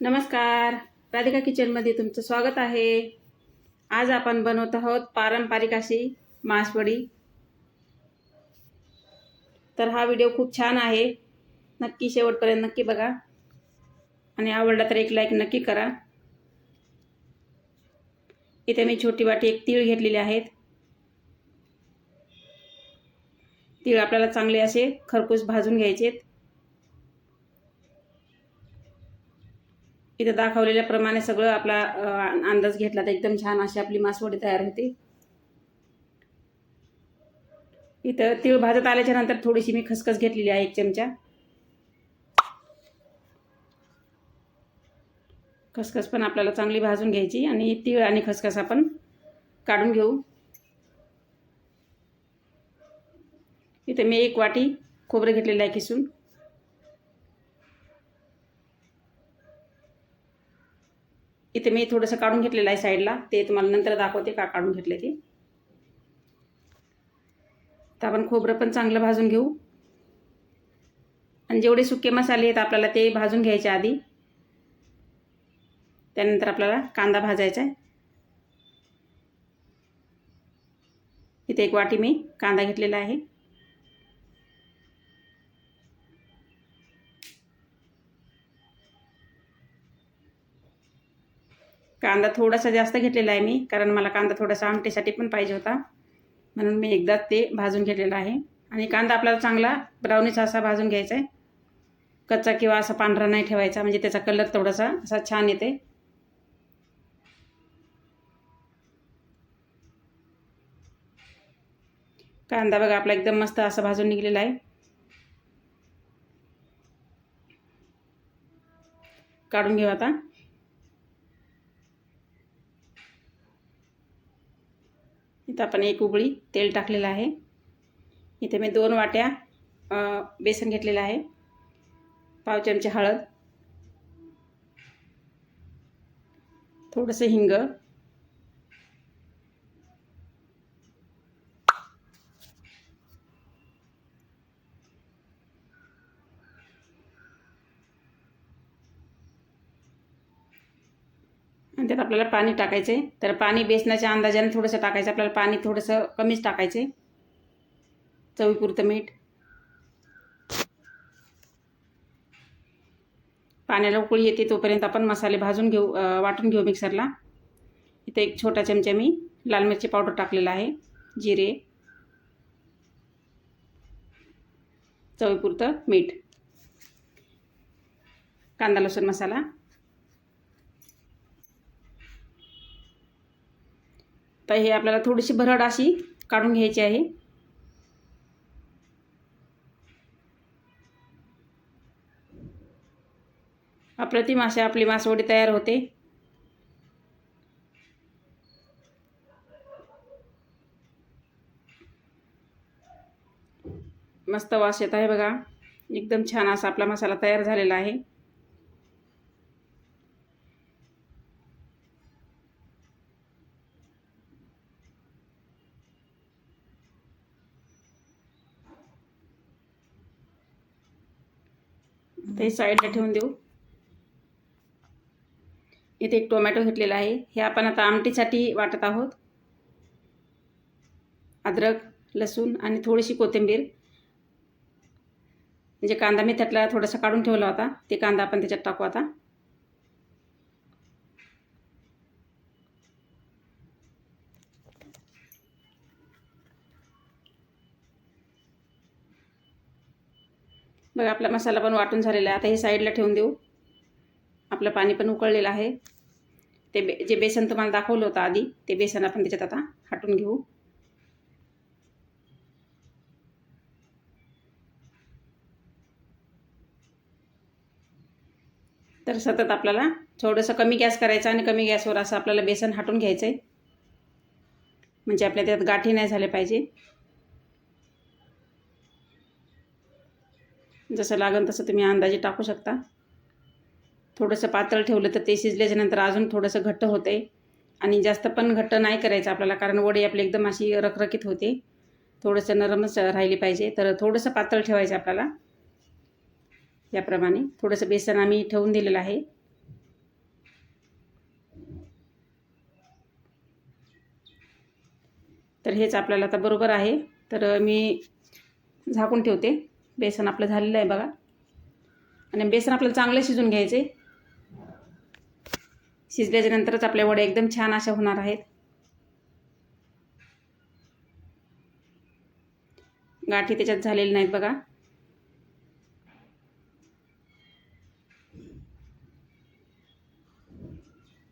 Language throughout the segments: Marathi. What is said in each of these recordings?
नमस्कार. राधिका किचनमध्ये तुमचं स्वागत आहे. आज आपण बनवत आहोत पारंपरिक अशी मासवडी तर हा व्हिडिओ खूप छान आहे. नक्की शेवटपर्यंत नक्की बघा. आणि आवडला तर एक लाईक नक्की करा. इथे मी छोटी वाटी एक तीळ घेतलेले आहेत. तीळ आपल्याला चांगले असे खरपूस भाजून घ्यायचेत. इथं दाखवलेल्याप्रमाणे सगळं आपला अंदाज घेतला तर एकदम छान अशी आपली मासवडी तयार होते. इथं तीळ भाजत आल्याच्यानंतर थोडीशी मी खसखस घेतलेली आहे एक चमचा. खसखस पण आपल्याला चांगली भाजून घ्यायची आणि तीळ आणि खसखस आपण काढून घेऊ. इथे मी एक वाटी खोबरं घेतलेलं आहे किसून इथे मी थोडंसं काढून घेतलेलं आहे साईडला ते तुम्हाला नंतर दाखवते का काढून घेतले ते. तर आपण खोबरं पण चांगलं भाजून घेऊ. आणि जेवढे सुके मसाले आहेत आपल्याला ते भाजून घ्यायचे आधी. त्यानंतर आपल्याला कांदा भाजायचा आहे. इथे एक वाटी मी कांदा घेतलेला आहे. कांदा थोडासा जास्त घेतलेला आहे मी कारण मला कांदा थोडासा आमटीसाठी पण पाहिजे होता. म्हणून मी एकदा ते भाजून घेतलेलं आहे. आणि कांदा आपल्याला चांगला ब्राउनीचा असा भाजून घ्यायचा आहे. कच्चा किंवा असा पांढरा नाही ठेवायचा म्हणजे त्याचा कलर थोडासा असा छान येते. कांदा बघा आपला एकदम मस्त असा भाजून निघलेला आहे. काढून घेऊ आता. इथं आपण एक उबळी तेल टाकलेलं आहे. इथे मी दोन वाट्या बेसन घेतलेलं आहे. पाव चमचे हळद. थोडंसं हिंग. आणि त्यात आपल्याला पाणी टाकायचं. आहे तर पाणी बेसनाच्या अंदाजाने थोडंसं टाकायचं. आपल्याला पाणी थोडंसं कमीच टाकायचं. आहे चवीपुरतं मीठ. पाण्याला उकळी येते तोपर्यंत आपण मसाले भाजून घेऊ वाटून घेऊ मिक्सरला. इथे एक छोटा चमचा मी लाल मिरची पावडर टाकलेला आहे. जिरे. चवीपुरतं मीठ. कांदा लसूण मसाला. तर हे आपल्याला थोडीशी भरड अशी काढून घ्यायची आहे. अप्रतिम अशी आपली मासवडी तयार होते. मस्त वास येत आहे बघा. एकदम छान असा आपला मसाला तयार झालेला आहे. ते साईडला ठेवून देऊ. इथे एक टोमॅटो घेतलेला आहे. हे आपण आता आमटीसाठी वाटत आहोत. अद्रक लसूण आणि थोडीशी कोथिंबीर. म्हणजे कांदा मी त्यातला थोडासा काढून ठेवला होता. ते कांदा आपण त्याच्यात टाकू आता. बघा आपला मसाला पण वाटून झालेला आहे. आता हे साईडला ठेवून देऊ. आपलं पाणी पण उकळलेलं आहे. ते बे जे बेसन तुम्हाला दाखवलं होतं आधी ते बेसन आपण त्याच्यात आता हाटून घेऊ. तर सतत आपल्याला थोडंसं कमी गॅस करायचं आणि कमी गॅसवर असं आपल्याला बेसन हाटून घ्यायचं आहे म्हणजे आपल्या त्यात गाठी नाही झाले पाहिजे. जसं लागेल तसं तुम्ही अंदाजे टाकू शकता. थोडंसं पातळ ठेवलं तर ते शिजल्याच्यानंतर अजून थोडंसं घट्ट होते. आणि जास्त पण घट्ट नाही करायचं आपल्याला कारण वडी आपली एकदम अशी रखरखीत होते. थोडंसं नरमच राहिली पाहिजे. तर थोडंसं पातळ ठेवायचं आपल्याला. याप्रमाणे थोडंसं बेसन आम्ही ठेवून दिलेलं आहे. तर हेच आपल्याला आता बरोबर आहे. तर मी झाकून ठेवते. बेसन आपलं झालेलं आहे बघा. आणि बेसन आपल्याला चांगलं शिजून घ्यायचे आहे शिजल्याच्यानंतरच आपल्या वड्या एकदम छान अशा होणार आहेत. गाठी त्याच्यात झालेली नाहीत बघा.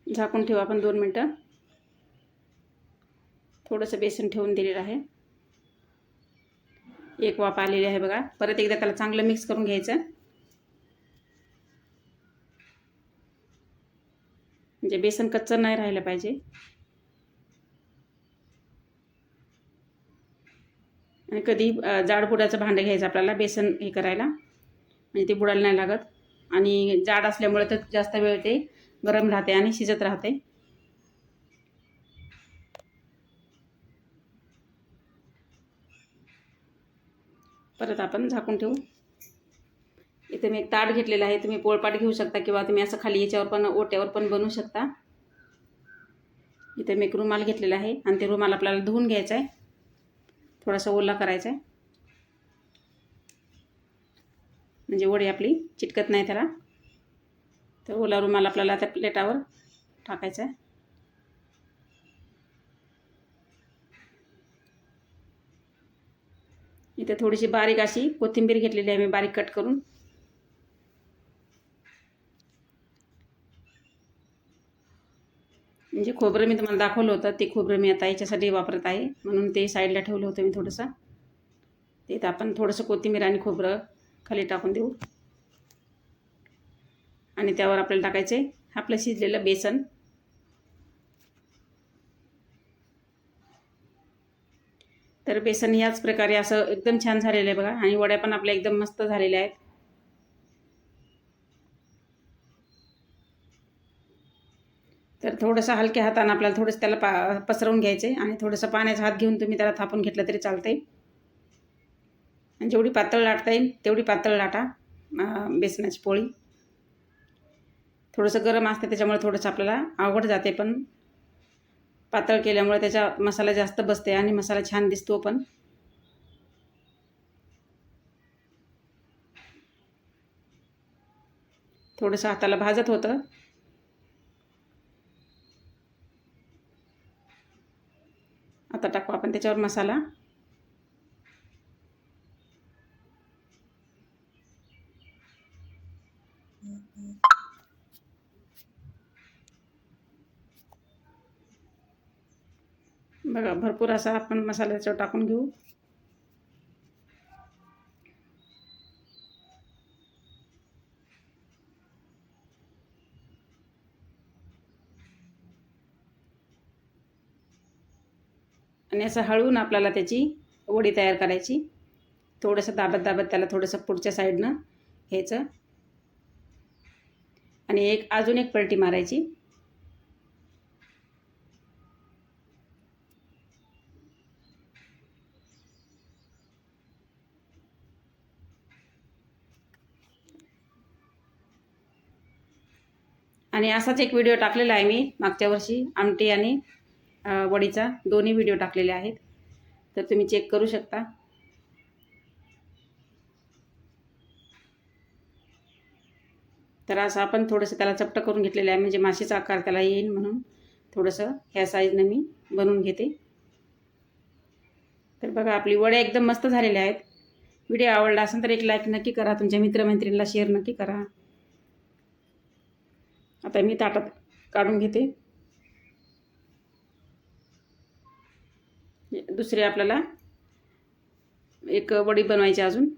झाकून ठेवू आपण दोन मिनटं. थोडंसं बेसन ठेवून दिलेलं आहे. एक वाफ आलेली आहे बघा. परत एकदा त्याला चांगलं मिक्स करून घ्यायचं. म्हणजे बेसन कच्चं नाही राहिलं पाहिजे. आणि कधी जाड बुडाचं भांडं घ्यायचं आपल्याला बेसन हे करायला. म्हणजे ते बुडायला नाही लागत. आणि जाड असल्यामुळे तर जास्त वेळ ते गरम राहते आणि शिजत राहते. परत आपण झाकून ठेवू. इथे मी एक ताट घेतलेलं आहे. तुम्ही पोळपाट घेऊ शकता किंवा तुम्ही असं खाली याच्यावर पण ओट्यावर पण बनवू शकता. इथे मी एक रुमाल घेतलेला आहे आणि ते रुमाल आपल्याला धुवून घ्यायचा आहे थोडासा ओला करायचा आहे म्हणजे वडी आपली चिटकत नाही त्याला. तर ओला रुमाल आपल्याला त्या प्लेटावर टाकायचा आहे इथे थोडीशी बारीक अशी कोथिंबीर घेतलेली आहे मी बारीक कट करून. म्हणजे खोबरं मी तुम्हाला दाखवलं होतं ते खोबरं मी आता याच्यासाठी वापरत आहे. म्हणून ते साईडला ठेवलं होतं मी थोडंसं. ते तर आपण थोडंसं कोथिंबीर आणि खोबरं खाली टाकून देऊ. आणि त्यावर आपल्याला टाकायचे आपलं शिजलेलं बेसन. तर बेसन याच प्रकारे असं एकदम छान झालेलं आहे बघा. आणि वड्या पण आपल्या एकदम मस्त झालेल्या आहेत. तर थोडंसं हलक्या हातानं आपल्याला थोडंसं त्याला पा पसरवून घ्यायचे आणि थोडंसं पाण्याचा हात घेऊन तुम्ही त्याला थापून घेतलं तरी चालतं आहे आणि जेवढी पातळ लाटता येईल तेवढी पातळ लाटा बेसनाची पोळी. थोडंसं गरम असते त्याच्यामुळे थोडंसं आपल्याला आवड जाते पण. पातळ केल्यामुळे त्याचा मसाला जास्त बसते आणि मसाला छान दिसतो पण. थोडंसं हाताला भाजत होतं. आता टाकू आपण त्याच्यावर मसाला. बघा भरपूर असा आपण मसाला टाकून घेऊ. आणि असं हळवून आपल्याला त्याची वडी तयार करायची. थोडंसं दाबत दाबत त्याला थोडंसं पुढच्या साईडनं घ्यायचं. आणि एक अजून एक पलटी मारायची. आणि असाच एक व्हिडिओ टाकलेला आहे मी मागच्या वर्षी आमटी आणि वडीचा. दोन्ही व्हिडिओ टाकलेले आहेत. तर तुम्ही चेक करू शकता. तर असं आपण थोडंसं त्याला चपटं करून घेतलेलं आहे. म्हणजे माशीचा आकार त्याला येईल म्हणून थोडंसं ह्या साईजनं मी बनवून घेते. तर बघा आपली वड्या एकदम मस्त झालेल्या आहेत. व्हिडिओ आवडला असेल तर एक लाईक नक्की करा. तुमच्या मित्रमैत्रिणीला शेअर नक्की करा. आता मी ताटात काढून घेते. दुसरे आपल्याला एक वडी बनवायची अजून.